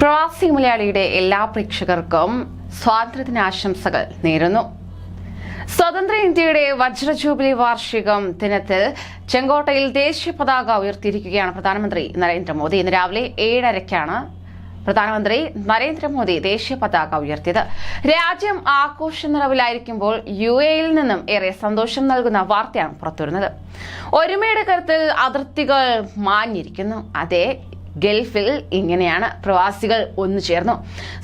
പ്രവാസി മലയാളിയുടെ എല്ലാ പ്രേക്ഷകർക്കും സ്വാതന്ത്ര്യദിനാശംസകൾ നേരുന്നു. സ്വതന്ത്ര ഇന്ത്യയുടെ വജ്ര ജൂബിലി വാർഷികം ദിനത്തിൽ ചെങ്കോട്ടയിൽ ദേശീയ പതാക ഉയർത്തിയിരിക്കുകയാണ് പ്രധാനമന്ത്രി നരേന്ദ്രമോദി. ഇന്ന് രാവിലെ ഏഴരയ്ക്കാണ് പ്രധാനമന്ത്രി നരേന്ദ്രമോദി ദേശീയ പതാക ഉയർത്തിയത്. രാജ്യം ആഘോഷ നിറവിലായിരിക്കുമ്പോൾ യു എയിൽ നിന്നും ഏറെ സന്തോഷം നൽകുന്ന വാർത്തയാണ് പുറത്തുവരുന്നത്. ഒരുമയുടെ കരുത്തിൽ അതിർത്തികൾ മാഞ്ഞിരിക്കുന്നു. അതേ ഗൾഫിൽ ഇങ്ങനെയാണ് പ്രവാസികൾ ഒന്നു ചേർന്നു.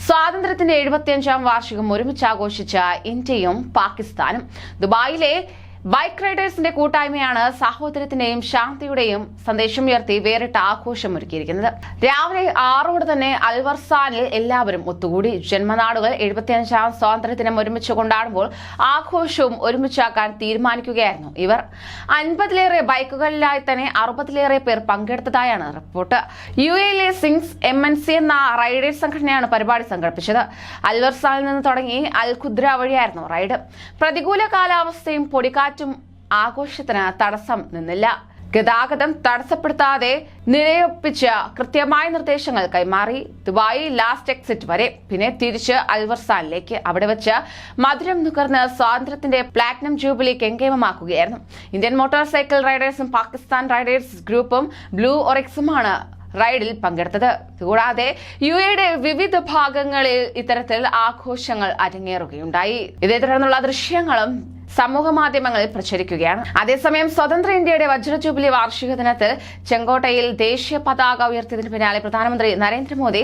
സ്വാതന്ത്ര്യത്തിന്റെ എഴുപത്തിയഞ്ചാം വാർഷികം ഒരുമിച്ച് ആഘോഷിച്ച ഇന്ത്യയും പാകിസ്ഥാനും ദുബായിലെ ബൈക്ക് റൈഡേഴ്സിന്റെ കൂട്ടായ്മയാണ് സാഹോദര്യത്തിന്റെയും ശാന്തിയുടെയും സന്ദേശം ഉയർത്തി വേറിട്ട ആഘോഷം ഒരുക്കിയിരിക്കുന്നത്. രാവിലെ ആറോട് തന്നെ അൽവർസാനിൽ എല്ലാവരും ഒത്തുകൂടി. ജന്മനാടുകൾ എഴുപത്തിയഞ്ചാം സ്വാതന്ത്ര്യദിനം ഒരുമിച്ച് കൊണ്ടാടുമ്പോൾ ആഘോഷവും ഒരുമിച്ചാക്കാൻ തീരുമാനിക്കുകയായിരുന്നു ഇവർ. അൻപതിലേറെ ബൈക്കുകളിലായി തന്നെ അറുപതിലേറെ പേർ പങ്കെടുത്തതായാണ് റിപ്പോർട്ട്. യു എയിലെ സിംഗ്സ് എം എൻ സി എന്ന റൈഡേഴ്സ് സംഘടനയാണ് പരിപാടി സംഘടിപ്പിച്ചത്. അൽവർസാനിൽ നിന്ന് തുടങ്ങി അൽ ഖുദ്ര വഴിയായിരുന്നു റൈഡ്. പ്രതികൂല കാലാവസ്ഥയും പൊടിക്കാറ്റും ആഘോഷത്തിന് തടസ്സം നിന്നില്ല. ഗതാഗതം തടസ്സപ്പെടുത്താതെ നിലയൊപ്പിച്ച് കൃത്യമായ നിർദ്ദേശങ്ങൾ കൈമാറി. ദുബായി ലാസ്റ്റ് എക്സിറ്റ് വരെ. പിന്നെ തിരിച്ച് അൽവർസാനിലേക്ക്. അവിടെ വെച്ച് മധുരം നുകർന്ന് സ്വാതന്ത്ര്യത്തിന്റെ പ്ലാറ്റിനം ജൂബിലി കെങ്കേമമാക്കുകയായിരുന്നു ഇന്ത്യൻ മോട്ടോർ സൈക്കിൾ റൈഡേഴ്സും പാകിസ്ഥാൻ റൈഡേഴ്സ് ഗ്രൂപ്പും ബ്ലൂ ഒറിക്സുമാണ് റൈഡിൽ പങ്കെടുത്തത്. കൂടാതെ യു എയുടെ വിവിധ ഭാഗങ്ങളിൽ ഇത്തരത്തിൽ ആഘോഷങ്ങൾ അരങ്ങേറുകയുണ്ടായി. ഇതേ തുടർന്നുള്ള ദൃശ്യങ്ങളും സമൂഹ മാധ്യമങ്ങളിൽ പ്രചരിക്കുകയാണ്. അതേസമയം സ്വതന്ത്ര ഇന്ത്യയുടെ വജ്ര ജൂബിലി വാർഷിക ദിനത്തിൽ ചെങ്കോട്ടയിൽ ദേശീയ പതാക ഉയർത്തിയതിന് പിന്നാലെ പ്രധാനമന്ത്രി നരേന്ദ്രമോദി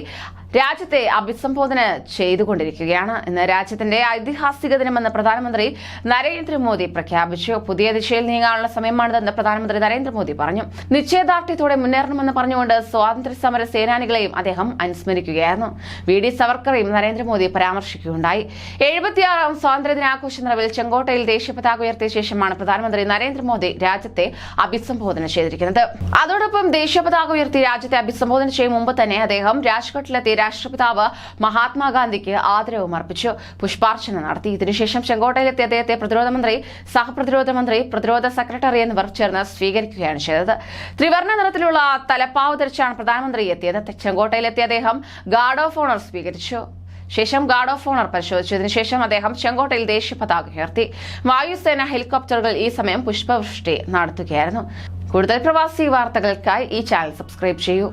രാജ്യത്തെ അഭിസംബോധന ചെയ്തുകൊണ്ടിരിക്കുകയാണ്. ഇന്ന് രാജ്യത്തിന്റെ ഐതിഹാസിക ദിനമെന്ന് പ്രധാനമന്ത്രി നരേന്ദ്രമോദി പ്രഖ്യാപിച്ചു. പുതിയ ദിശയിൽ നീങ്ങാനുള്ള സമയമാണിതെന്ന് പ്രധാനമന്ത്രി നരേന്ദ്രമോദി പറഞ്ഞു. നിശ്ചയദാർഢ്യത്തോടെ മുന്നേറണമെന്ന് പറഞ്ഞുകൊണ്ട് സ്വാതന്ത്ര്യ സമര സേനാനികളെയും അദ്ദേഹം അനുസ്മരിക്കുകയായിരുന്നു. വി. ഡി. സവർക്കറെയും നരേന്ദ്രമോദി പരാമർശിക്കുകയുണ്ടായി. എഴുപത്തിയാറാം സ്വാതന്ത്ര്യ ദിനാഘോഷ നിറവിൽ ചെങ്കോട്ടയിൽ ദേശീയ പതാക ഉയർത്തിയ ശേഷമാണ് പ്രധാനമന്ത്രി നരേന്ദ്രമോദി രാജ്യത്തെ അഭിസംബോധന ചെയ്തിരിക്കുന്നത്. അതോടൊപ്പം ദേശീയ പതാക ഉയർത്തി രാജ്യത്തെ അഭിസംബോധന ചെയ്യും മുമ്പ് തന്നെ അദ്ദേഹം രാജ്ഘട്ടിലെത്തി രാഷ്ട്രപിതാവ് മഹാത്മാഗാന്ധിക്ക് ആദരവും അർപ്പിച്ചു പുഷ്പാർച്ചന നടത്തി. ഇതിനുശേഷം ചെങ്കോട്ടയിലെത്തിയ അദ്ദേഹത്തെ പ്രതിരോധ മന്ത്രി സഹപ്രതിരോധ മന്ത്രി പ്രതിരോധ സെക്രട്ടറി എന്നിവർ ചേർന്ന് സ്വീകരിക്കുകയാണ് ചെയ്തത്. ത്രിവർണ നിറത്തിലുള്ള തലപ്പാവ് ധരിച്ചാണ് പ്രധാനമന്ത്രി എത്തിയത്. ചെങ്കോട്ടയിലെത്തിയ അദ്ദേഹം ഗാർഡ് ഓഫ് ഓണർ സ്വീകരിച്ചു. ശേഷം ഗാർഡ് ഓഫ് ഓണർ പരിശോധിച്ചതിനു ശേഷം അദ്ദേഹം ചെങ്കോട്ടയിൽ ദേശീയ പതാക ഉയർത്തി. വായുസേന ഹെലികോപ്റ്ററുകൾ ഈ സമയം പുഷ്പവൃഷ്ടി നടത്തുകയായിരുന്നു. കൂടുതൽ പ്രവാസി വാർത്തകൾക്കായി ഈ ചാനൽ സബ്സ്ക്രൈബ് ചെയ്യൂ.